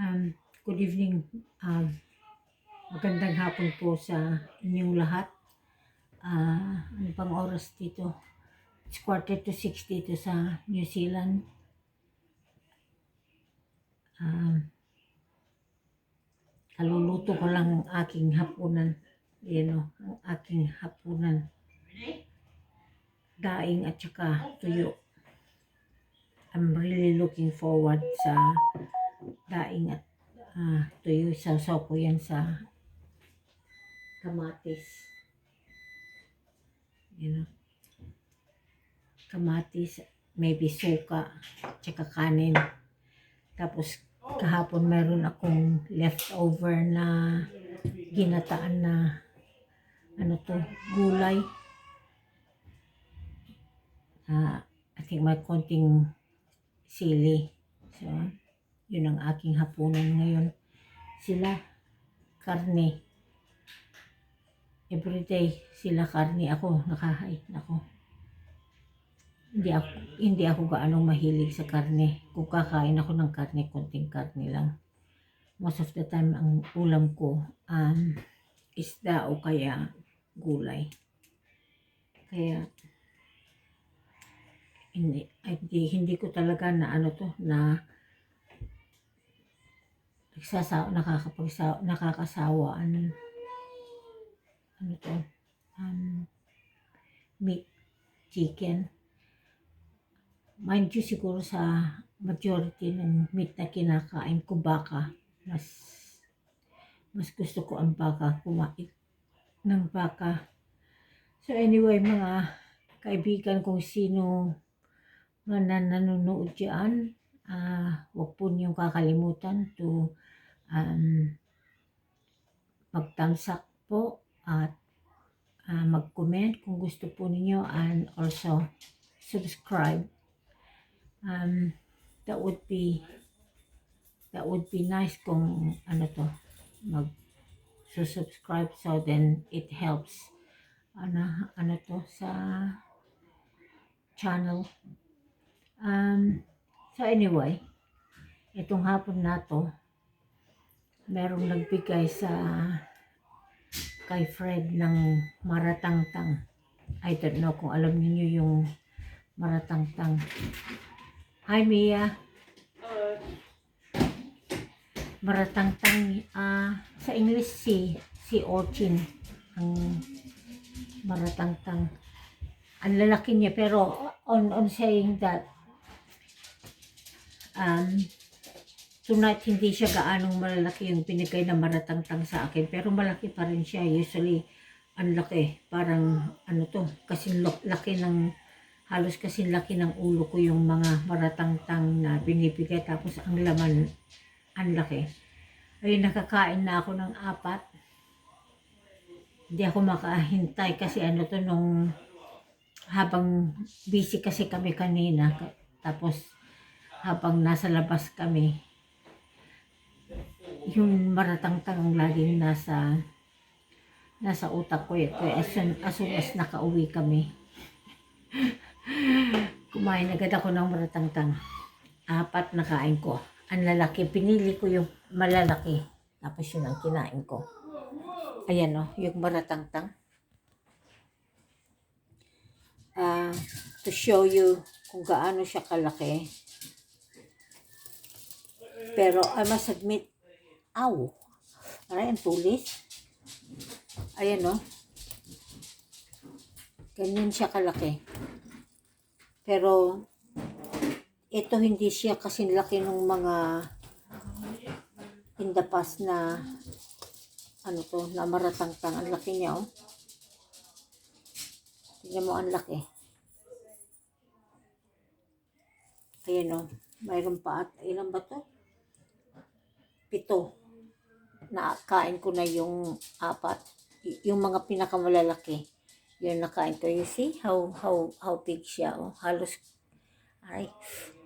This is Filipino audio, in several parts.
Um, good evening. Um, magandang hapon po sa inyong lahat. Ah, ano pang oras dito? It's quarter to six dito sa New Zealand. Um, kaluluto ko lang ang aking hapunan. You know, ang aking hapunan. Daing at saka tuyo. I'm really looking forward sa daing at ah, tuyo. Sausaw ko yan sa kamatis. You know, kamatis, maybe suka, tsaka kanin. Tapos kahapon meron akong leftover na ginataan na ano to, gulay. Ah, I think may konting sili. So, yun ang aking hapunan ngayon. Sila, karne. Everyday, sila karne. Ako, nakahay. Ako. Hindi ako, hindi ako gaano mahilig sa karne. Kung kakain ako ng karne, konting karne lang. Most of the time, ang ulam ko, um, isda o kaya gulay. Kaya, hindi, hindi, hindi ko talaga na ano to, na nagsasawa, nakakapagsawa, nakakasawa, ano, ano to, um, meat, chicken. Mind you, siguro sa majority ng meat na kinakain ko, baka, mas, mas gusto ko ang baka, kumain ng baka. So anyway, mga kaibigan kung sino man na nanonood dyan, ah huwag po niyong kakalimutan to um, magtamsak po at ah, mag-comment kung gusto po ninyo and also subscribe. Um, that would be that would be nice kung ano to mag so subscribe so then it helps ano ano to sa channel Um, so anyway, itong hapon na to, merong nagbigay sa kay Fred ng maratangtang. I don't know kung alam niyo yung maratangtang. Hi Mia. Maratangtang ah sa English si si Orchin ang maratangtang. Ang lalaki niya pero on on saying that um, tonight hindi siya gaanong malalaki yung pinigay na maratangtang sa akin. Pero malaki pa rin siya. Usually ang laki. Parang ano to kasi laki ng halos kasi laki ng ulo ko yung mga maratangtang na binibigay. Tapos ang laman ang laki. Ayun nakakain na ako ng apat. Hindi ako makahintay kasi ano to nung habang busy kasi kami kanina. Tapos habang nasa labas kami, yung maratangtang ang laging nasa nasa utak ko ito as soon as, soon as nakauwi kami. Kumain agad ako ng maratangtang. Apat na kain ko. Ang lalaki, pinili ko yung malalaki. Tapos yun ang kinain ko. Ayan o, yung maratangtang. Ah, to show you kung gaano siya kalaki. Pero I must admit, aw, aray, ang tulis. Ayan no. Ganyan siya kalaki. Pero, ito hindi siya kasing laki ng mga in the past na ano to, na maratangtang. Ang laki niya, oh. Tingnan mo, ang laki. Ayan, oh. Mayroon pa at, ilan ba to? pito. Nakain ko na yung apat. Yung mga pinakamalalaki. Yun nakain ko. You see how how how big siya. Oh, halos ay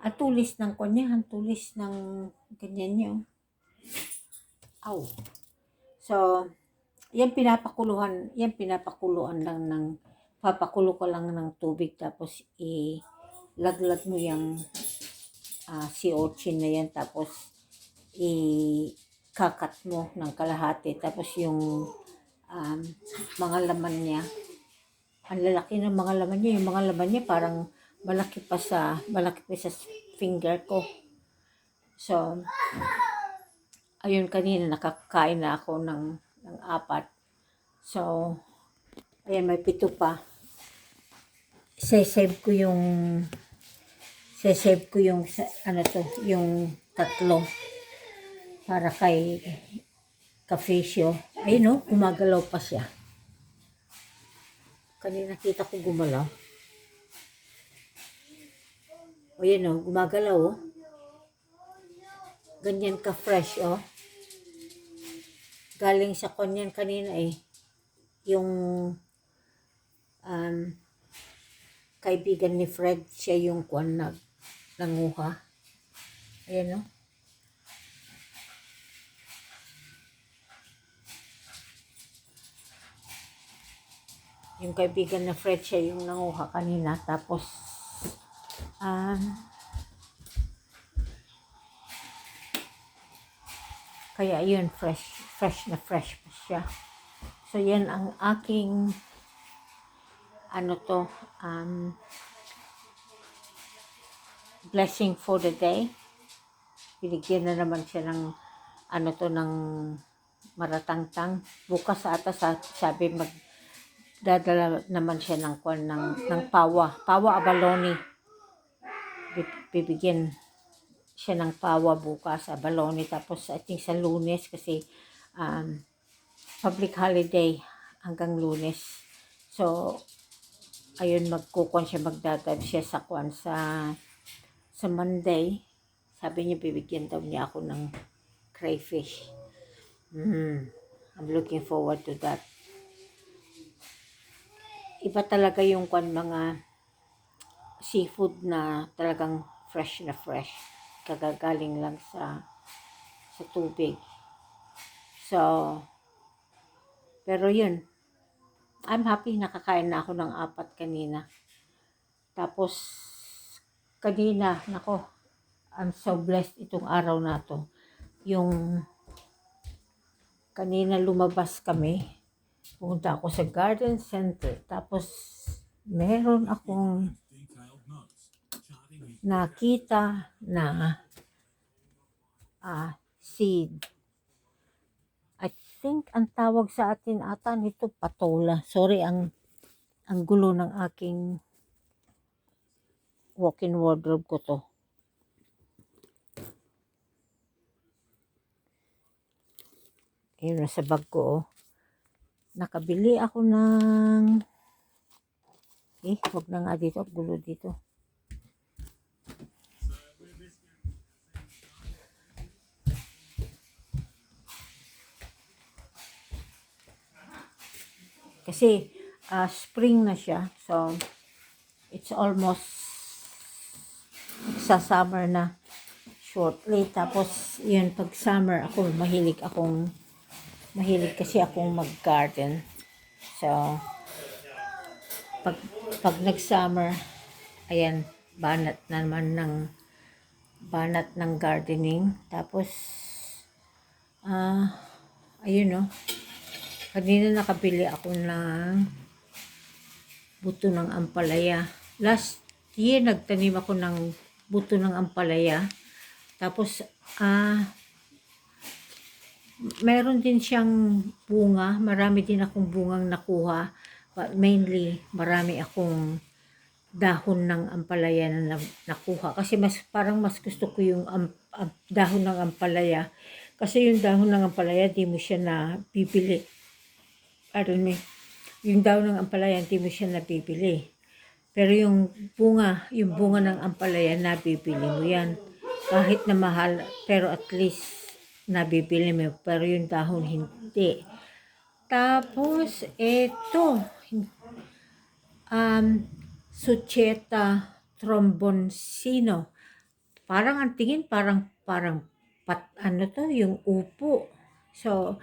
ang tulis ng kanya, ang tulis ng ganyan niya. Oh. Aw. So, yan pinapakuluhan, yan pinapakuluan lang ng papakulo ko lang ng tubig tapos ilaglag mo yung uh, si Orchin na yan tapos i-kakat mo ng kalahati. Tapos yung um, mga laman niya, ang lalaki ng mga laman niya. Yung mga laman niya parang malaki pa sa, malaki pa sa finger ko. So, ayun kanina nakakain na ako ng, ng apat. So, ayan may pito pa. Sasave ko yung sasave ko yung ano to, yung tatlo para kay Caficio. Ayun no, gumagalaw pa siya. Kanina kita ko gumalaw. O yun o, gumagalaw o. Ganyan ka fresh o. Galing sa kanyan kanina eh. Yung um, kaibigan ni Fred, siya yung kwan nag nanguha. Ayan o. Yung kaibigan na Fred, siya yung nanguha kanina. Tapos, um, kaya yun, fresh, fresh na fresh pa siya. So, yan ang aking, ano to, um, blessing for the day. Binigyan na naman siya ng, ano to, ng maratangtang. Bukas ata sa, sabi mag, dadala naman siya ng kwan ng, ng pawa. Pawa abalone. Bi- Bibigyan siya ng pawa bukas, abalone. Tapos I think sa lunes kasi um, public holiday hanggang lunes. So, ayun, magkukon siya, magdadab siya sa kwan sa, sa Monday. Sabi niya, bibigyan daw niya ako ng crayfish. Mm, I'm looking forward to that iba talaga yung kwan mga seafood na talagang fresh na fresh. Kagagaling lang sa sa tubig. So, pero yun, I'm happy nakakain na ako ng apat kanina. Tapos, kanina, nako, I'm so blessed itong araw na to. Yung kanina lumabas kami, pumunta ako sa garden center. Tapos, meron akong nakita na ah, seed. I think ang tawag sa atin ata nito patola. Sorry ang ang gulo ng aking walk-in wardrobe ko to. Ayun, nasa bag ko oh nakabili ako ng eh, wag na nga dito, gulo dito. Kasi ah, spring na siya, so it's almost sa summer na shortly. Tapos, yun, pag summer, ako mahilig akong mahilig kasi akong mag-garden. So, pag, pag nag-summer, ayan, banat naman ng banat ng gardening. Tapos, ah, ayun no. Kanina nakabili ako ng buto ng ampalaya. Last year, nagtanim ako ng buto ng ampalaya. Tapos, ah, meron din siyang bunga. Marami din akong bungang nakuha. But mainly, marami akong dahon ng ampalaya na na- nakuha. Kasi mas parang mas gusto ko yung am, am- dahon ng ampalaya. Kasi yung dahon ng ampalaya, di mo siya na bibili. Pardon me. Yung dahon ng ampalaya, di mo siya nabibili. Pero yung bunga, yung bunga ng ampalaya, nabibili mo yan. Kahit na mahal, pero at least nabibili mo. Pero yung dahon, hindi. Tapos, eto. Um, Sucheta trombonsino. Parang ang tingin, parang, parang, pat, ano to, yung upo. So,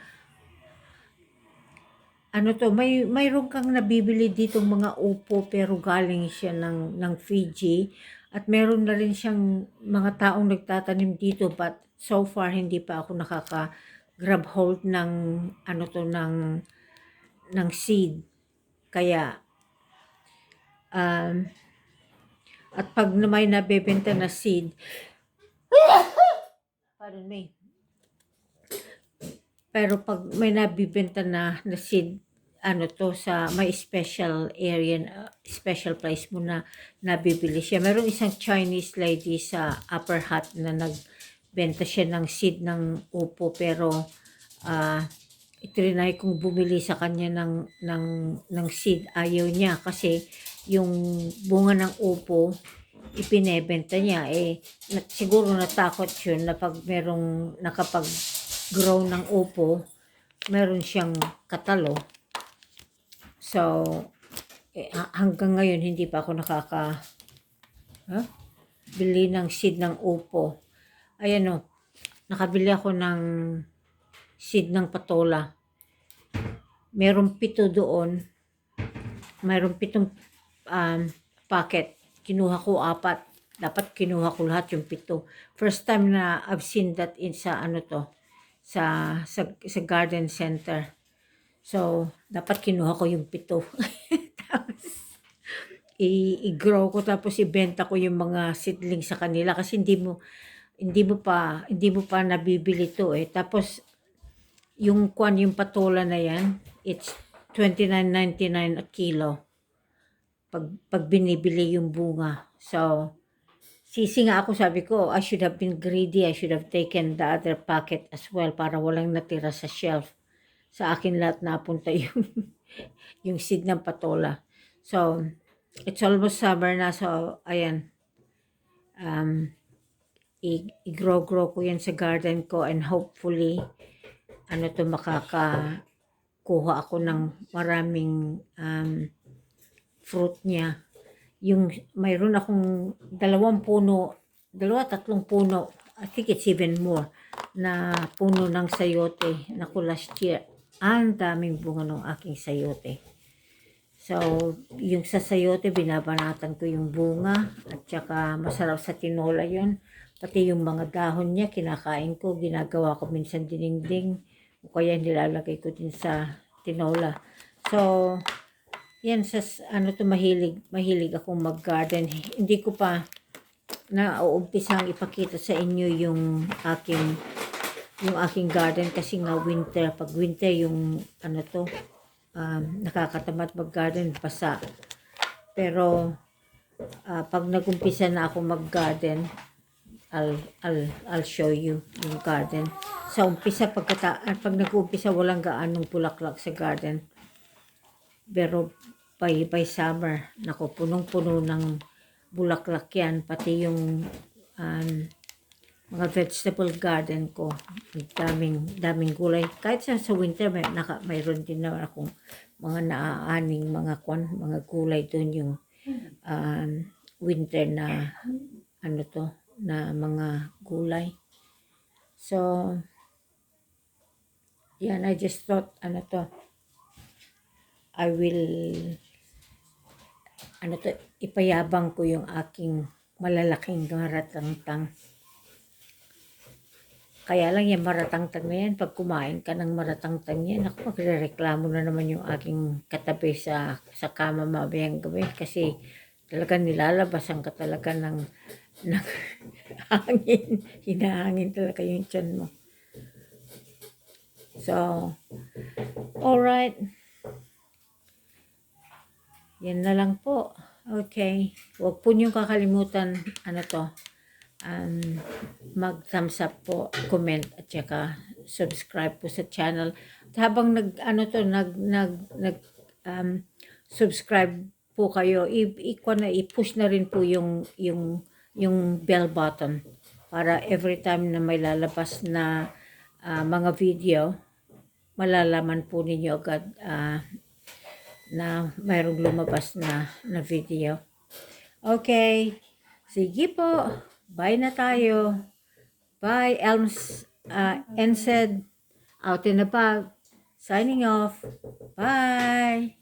ano to, may mayroon kang nabibili ditong mga upo pero galing siya ng ng Fiji at meron na rin siyang mga taong nagtatanim dito but so far hindi pa ako nakaka grab hold ng ano to ng ng seed. Kaya um, at pag may nabebenta na seed pardon me pero pag may nabibenta na na seed ano to sa may special area na- special place mo na nabibili siya merong isang Chinese lady sa upper hat na nagbenta siya ng seed ng upo pero ah itrinay kong bumili sa kanya ng ng ng seed. Ayaw niya kasi yung bunga ng upo ipinebenta niya. Eh na, siguro natakot yun na pag merong nakapag grow ng upo meron siyang katalo. So eh, ha- hanggang ngayon hindi pa ako nakaka huh? bili ng seed ng upo ayan o nakabili ako ng seed ng patola merong pito doon mayroong pitong um, packet. Kinuha ko apat. Dapat kinuha ko lahat yung pito. First time na I've seen that in sa ano to, sa, sa, sa garden center. So, dapat kinuha ko yung pito. tapos, i-grow ko tapos ibenta ko yung mga seedling sa kanila kasi hindi mo hindi mo pa hindi mo pa nabibili to eh. Tapos yung kwan yung patola na yan, it's 29.99 a kilo pag, pag binibili yung bunga. So, sisi nga ako sabi ko, I should have been greedy. I should have taken the other packet as well para walang natira sa shelf. Sa akin lahat napunta yung, yung seed ng patola. So, it's almost summer na. So, ayan. Um, i-grow-grow ko yan sa garden ko and hopefully, ano to makaka kuha ako ng maraming um, fruit niya. Yung mayroon akong dalawang puno, dalawa tatlong puno, I think it's even more, na puno ng sayote na ko last year. Ang daming bunga ng aking sayote. So, yung sa sayote, binabanatan ko yung bunga at saka masarap sa tinola yon Pati yung mga dahon niya, kinakain ko, ginagawa ko minsan diningding o kaya nilalagay ko din sa tinola. So, yan sa ano to mahilig mahilig akong mag-garden. Hindi ko pa na ipakita sa inyo yung aking yung aking garden kasi nga winter pag winter yung ano to um, nakakatamad mag-garden basa. Pero ah, pag nagumpisa na ako mag-garden I'll, I'll, I'll show you yung garden. Sa umpisa, pagkata, ah, pag nag-uumpisa, walang gaanong bulaklak sa garden. Pero by, by summer, nako, punong-puno ng bulaklak yan. Pati yung um, mga vegetable garden ko. Daming, daming gulay. Kahit sa, sa winter, may, naka, mayroon din naman akong mga naaaning mga kwan, mga gulay doon yung um, winter na ano to, na mga gulay. So, yan, I just thought, ano to, I will, ano to, ipayabang ko yung aking malalaking maratangtang. Kaya lang yung maratangtang na yan, pag kumain ka ng maratangtang yan, ako magre-reklamo na naman yung aking katabi sa, sa kama mamayang gabi kasi talagang nilalabasan ka talaga ng, ng hangin. Hinahangin talaga yung tiyan mo. So, alright. Yan na lang po. Okay. Huwag po niyong kakalimutan, ano to, um, mag-thumbs up po, comment, at saka subscribe po sa channel. At habang nag, ano to, nag, nag, nag, um, subscribe po kayo, i, i, na, i-push na rin po yung, yung, yung bell button para every time na may lalabas na ah, mga video, malalaman po ninyo agad ah, na mayroong lumabas na, na video. Okay. Sige po. Bye na tayo. Bye, Elms uh, Ensed. Out in the. Signing off. Bye.